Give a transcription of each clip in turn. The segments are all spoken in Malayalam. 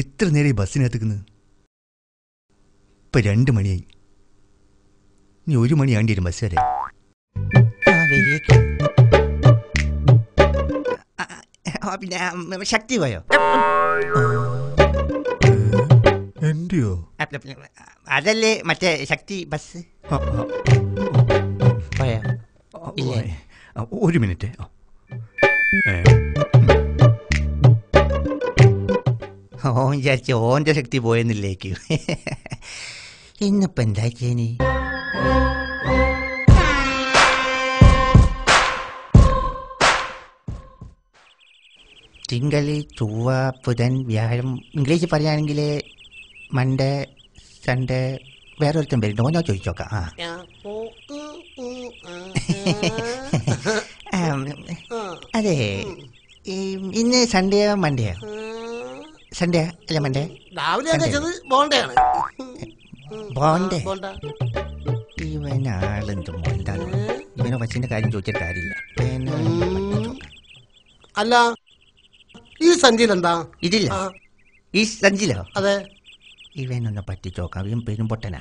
എത്ര നേരം ഈ ബസ്സിനകത്തേക്കുന്നത് ഇപ്പൊ രണ്ട് മണിയായി. ഇനി ഒരു മണിയാണ്ടി വരും ബസ് വരെ പിന്നെ ശക്തി പോയോ? എന്റെയോ? അതല്ലേ മറ്റേ ശക്തി ബസ്? പോയോ? ഒരു മിനിറ്റ്. ഏ, ഓൻ വിചാരിച്ച ഓന്റെ ശക്തി പോയെന്നില്ലേക്ക് ഇന്നിപ്പോ എന്താ ചേനി തിങ്കൾ ചൊവ്വ ബുധൻ വ്യാഴം ഇംഗ്ലീഷ് പറയുകയാണെങ്കിൽ മൺഡേ സൺഡേ വേറെ ഒരുത്തൻ വരുന്നുണ്ട് ഓനോ ചോദിച്ചോക്കാം ആ. അതെ. ഇന്ന് സൺഡേയോ മൺഡേയോ? സൺഡേ അല്ല രാവിലെ കഴിച്ചത് ബോണ്ടയാണ്. ബോണ്ടേ? മോന്താണ് ഇവനെ വച്ചിന്റെ കാര്യം ചോദിച്ചിട്ട് കാര്യമില്ല. അല്ല ഈ സഞ്ചിയിൽ എന്താ ഇതില്ല ഈ സഞ്ചിലോ? അതെ. ഇവനൊന്ന് പറ്റിച്ചോക്കാം ഇവൻ പെരുമ്പൊട്ടനാ?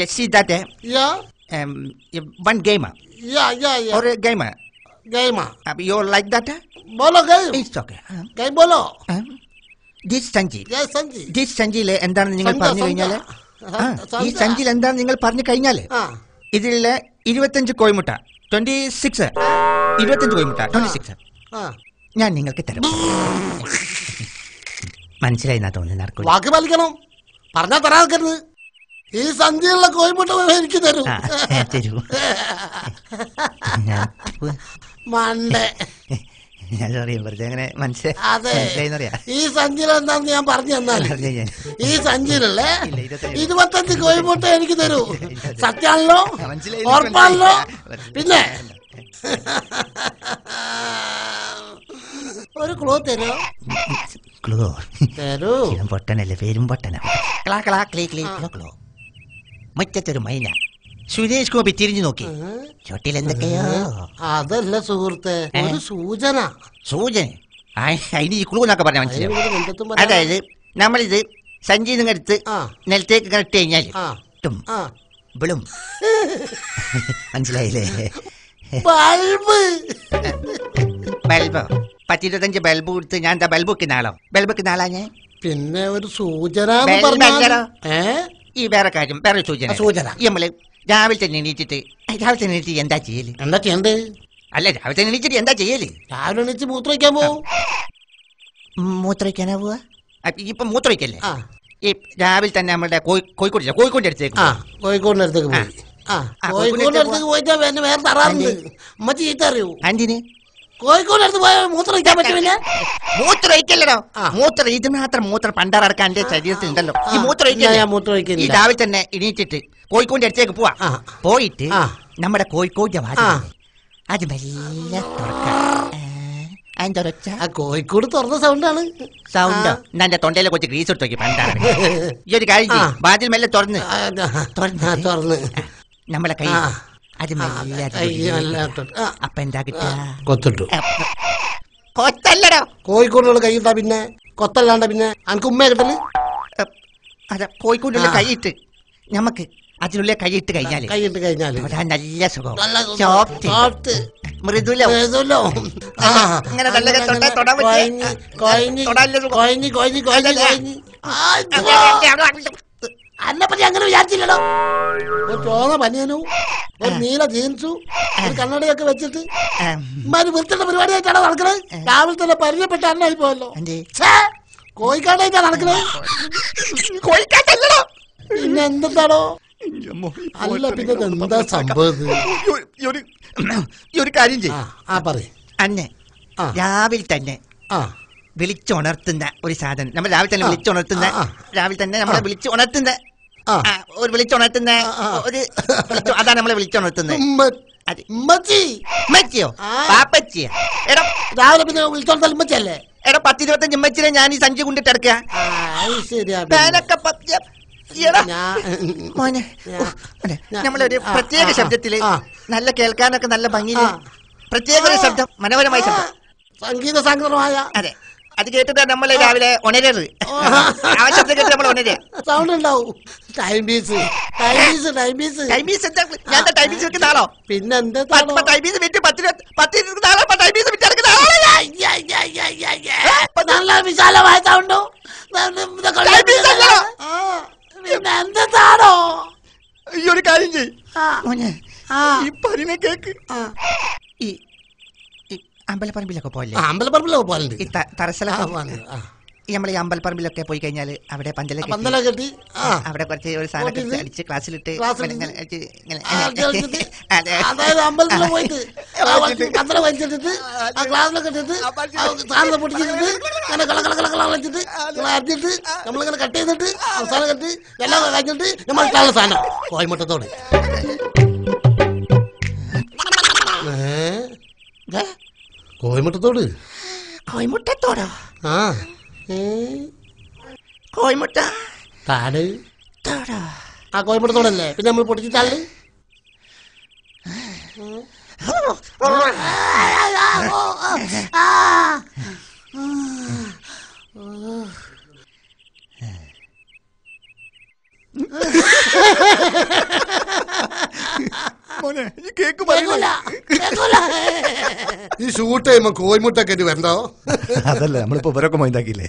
യെസ് യാ വൺ ഗെയിമാ? ഒരു ഗെയിമാ? ഗെയിമാ യു ലൈക്ക് ദാറ്റ് ബോലോ ഗെയിം ഇറ്റ്സ് ഓക്കെ ഗെയിം ബോലോ ദിസ് സഞ്ചി യാ സഞ്ചി ദിസ് സഞ്ചിയിൽ എന്താണെന്ന് നിങ്ങൾ പറഞ്ഞു. കഴിഞ്ഞാൽ? ഈ. സഞ്ചിയിൽ എന്താണെന്ന് നിങ്ങൾ പറഞ്ഞു കഴിഞ്ഞാൽ? ഇതിലെ ഇരുപത്തഞ്ച് കോയിമുട്ട ട്വന്റി സിക്സ് ഇരുപത്തഞ്ച് കോയിമുട്ട ട്വന്റി സിക്സ് ഞാൻ നിങ്ങൾക്ക് തരാം. മനസ്സിലായി എന്നാ തോന്നുന്നു നടക്കൂല വാക്ക് പാലിക്കണം. പറഞ്ഞാ തരാക്കരുത് ഈ സന്ധ്യയുള്ള കോയിമുട്ട എനിക്ക് തരൂ. തരൂ. മണ്ടേ. അങ്ങനെ മനസ്സിലായി ഈ സഞ്ചിയിൽ എന്താന്ന് ഞാൻ പറഞ്ഞു തന്നാൽ ഈ സഞ്ചിയിലല്ലേ? ഇരുപത്തഞ്ച് കോഴിമുട്ട എനിക്ക് തരൂ. സത്യാണല്ലോ? ഉറപ്പാണല്ലോ? പിന്നെ? ഒരു ക്ലോ തരൂ. ക്ലോ തരൂ. പൊട്ടനല്ലേ? പേരും പൊട്ടനാ. ക്ലാ ക്ലാ ക്ലീ ക്ലീ ക്ലോ ക്ലോ. മുറ്റത്തൊരു മൈന. സുരേഷ് ഗോപി തിരിഞ്ഞു നോക്കി. ചോട്ടിൽ എന്തൊക്കെയോ? അതല്ല സുഹൃത്തെ ഒരു സൂചന. സൂചന? അതിന് ഈ ക്ലൂ എന്നൊക്കെ പറഞ്ഞ മനസ്സിലാവും. അതിന് ഇവിടെ എന്തെത്തും പറയാം. അതായത് നമ്മളിത് സഞ്ചി ആ. നിലത്തേക്ക് കറക്റ്റ് കഴിഞ്ഞാൽ ടും. ബിളും മനസ്സിലായില്ലേ? ബൾബ്. ബൾബ്? പത്തിരുപത്തഞ്ച് ബൾബ് കൊടുത്ത് ഞാൻ എന്താ ബൾബൊക്കെ നാളാ വെക്കുന്ന ആളാ ഞാൻ? പിന്നെ ഒരു സൂചന പറഞ്ഞാൽ- ഈ വേറെ കാര്യം വേറെ സൂചന. സൂചന. ഈ നമ്മൾ രാവിലെ തന്നെ എണീറ്റിട്ട് രാവിലെ തന്നെ എണീറ്റ് എന്താ ചെയ്യൽ? എന്താ ചെയ്യണ്ടേ? അല്ല രാവിലെ തന്നെ എണീറ്റിട്ട് എന്താ ചെയ്യൽ? രാവിലെ എണീച്ച് മൂത്രമൊഴിക്കാൻ പോവും? മൂത്രമൊഴിക്കാനാ പോവാ? ഇപ്പൊ മൂത്രമൊഴിക്കല്ലേ ആ. ഈ രാവിലെ തന്നെ നമ്മുടെ കോഴിക്കോട് കോഴിക്കോട് അടുത്തേക്ക് ആ. കോഴിക്കോടിന്റെ അടുത്തേക്ക് പോയി. ആ കോഴിക്കോടിന്റെ അടുത്തേക്ക് പോയിട്ടാ വേറെ തറാറുണ്ട്. ഉമ്മച്ചി ചീത്ത അറിയൂ. എന്തിന് കോഴിക്കോടിന്റെ അടുത്ത് പോയാൽ മൂത്രം ഒഴിക്കാൻ. മൂത്രം ഇത് മാത്രം മൂത്രം പണ്ടാറടക്കാൻ എന്റെ ശരീരത്തിൽ ഉണ്ടല്ലോ ഈ. ഈ രാവിലെ തന്നെ എണീറ്റിട്ട് കോഴിക്കോടിന്റെ അടുത്തേക്ക് പോവാ പോയിട്ട് നമ്മുടെ കോഴിക്കോടിന്റെ. വാതിൽ അത് മെല്ലെ തുറക്കാം. കോഴിക്കോട് തുറന്ന സൗണ്ടാണ്. സൗണ്ട്. എന്റെ തൊണ്ടയിലെ കുറച്ച് ഗ്രീസ് എടുത്തു നോക്കി പണ്ടാണ് ഈ ഒരു കാര്യം ബാജിൽ. വാതിൽ മെല്ലെ തുറന്ന്. തുറന്ന്. നമ്മളെ കൈ. അത് മെല്ലെ അപ്പൊ എന്താ കിട്ടുക കൊത്തിട്ടു. കൊത്തല്ലടോ കൈ ഇട്ടാ പിന്നെ? കൊത്തല്ലാണ്ട പിന്നെ? അനക്ക് ഉമ്മ കിട്ടൽ? അതെ കോഴിക്കോടുള്ള കൈ കൈയിട്ട് നമുക്ക് അതിനുള്ളിൽ കൈയിട്ട് കഴിഞ്ഞാൽ കൈയിട്ട് കഴിഞ്ഞാൽ. നല്ല സുഖം. നല്ല സുഖം. സോഫ്റ്റ് മൃദുലോ. മൃദുലോ. അങ്ങനെ ആ, നല്ല അങ്ങനെ, അങ്ങനെ തൊടാൻ കൊഴഞ്ഞ്, കൊഴഞ്ഞ്. കൊഴഞ്ഞ്, കൊഴഞ്ഞ്. ആ, അന്നെപ്പറ്റി അങ്ങനെ വിചാരിച്ചില്ലല്ലോ. ഒരു ചോന്ന പനിയനും ഒരു നീല ജീൻസു ഒരു കണ്ണടയൊക്കെ വെച്ചിട്ട് ഇമാര് വൃത്തിയുടെ പരിപാടിയായിട്ടാണ് നടക്കണത് രാവിലെ തന്നെ പരിചയപ്പെട്ട അന്നായി പോയല്ലോ. കോഴിക്കാടായിട്ടാ നടക്കണത് കോഴിക്കാട്ടല്ലടോ. പിന്നെ എന്തെന്താണോ അല്ല പിന്നെ എന്താ സംഭവം? ഈ ഒരു- കാര്യം ചെയ്യും. രാവിലെ തന്നെ വിളിച്ചുണർത്തുന്ന ഒരു സാധനം. നമ്മൾ രാവിലെ തന്നെ. വിളിച്ചുണർത്തുന്ന. രാവിലെ തന്നെ നമ്മളെ വിളിച്ചു ഉണർത്തുന്ന ഒരു വിളിച്ചുണർത്തുന്ന. ഒരു അതാണ് നമ്മളെ വിളിച്ചുണർത്തുന്നത്. ഉമ്മച്ചി. ഉമ്മച്ചിയോ? എടാ. രാവിലെ പിന്നെ വിളിച്ചോണ്ടൽ ഉമ്മച്ചല്ലേ എടാ പത്തിരുപത്തഞ്ച് ഉമ്മച്ചിനെ ഞാൻ ഈ സഞ്ചി കൊണ്ടിട്ട് ഇറക്കുക മോനെ നമ്മളൊരു പ്രത്യേക ശബ്ദത്തിൽ നല്ല കേൾക്കാനൊക്കെ നല്ല ഭംഗിയിൽ പ്രത്യേക ഒരു ശബ്ദം മനോഹരമായ ശബ്ദം. സംഗീത സംഗ്രഹമായ. അതെ. അത് കേട്ടിട്ട് നമ്മൾ രാവിലെ ഉണരരുത്. ആ ശബ്ദം കേട്ട് നമ്മൾ ഉണരുക സൗണ്ട് ഉണ്ടാവും. Time piece time piece time piece ടൈമീസ് എന്താ? ഞാൻ ടൈം പീസ് വെക്കുന്ന ആളോ? പിന്നെ എന്താ ടൈം പീസ് വിറ്റ് പത്ത് പത്ത് ഇരുപത് ആളോ? ടൈം പീസ് വിറ്റ് നടക്കുന്ന ആളോ? നല്ല വിശാലമായ സൗണ്ടോ Time piece അല്ലല്ലോ. പിന്നെ എന്താണോ ഈ ഒരു കാര്യം ചെയ് മോനെ ഈ പറയുന്ന കേക്ക്. ഈ അമ്പലപ്പറമ്പിലൊക്കെ പോലെ അമ്പലപ്പറമ്പിലൊക്കെ പോലുണ്ട് ഈ ഈ നമ്മൾ ഈ അമ്പലപ്പറമ്പിലൊക്കെ പോയി കഴിഞ്ഞാൽ അവിടെ പന്തല പന്തല കെട്ടി. അവിടെ കുറച്ച് ഒരു സാധനം അടിച്ച് ക്ലാസ്സിലിട്ട്. അതായത് അമ്പലത്തിൽ പോയിട്ട്. പന്തല വലിച്ചിട്ടിട്ട് ആ ക്ലാസ്സിലൊക്കെ ഇട്ടിട്ട് സാധനം പൊട്ടിച്ചിട്ട് അങ്ങനെ കള കള കള കള വലിച്ചിട്ട് അടിച്ചിട്ട് നമ്മളിങ്ങനെ കട്ട് ചെയ്തിട്ട് അവസാനം കെട്ടി എല്ലാം കഴിഞ്ഞിട്ട് നമ്മൾ ഇട്ടാനുള്ള സാധനം. കോയമുട്ടത്തോട് കോയമുട്ടത്തോട് കോയിമുട്ടത്തോടോ ആ. കോയിമുട്ട താട്. താടാ. ആ കോയിമുട്ടത്തോടല്ലേ പിന്നെ നമ്മൾ പൊട്ടിച്ചിട്ടാൾ മോനെ ഈ കേക്ക് കേൾക്കൂല. ഈ ഷൂട്ട് ചെയ്യുമ്പോ കോയിമുട്ടൊക്കെ വരണ്ടോ? അതല്ല നമ്മളിപ്പോ ഇവരൊക്കെ മൈൻഡാക്കിയില്ലേ?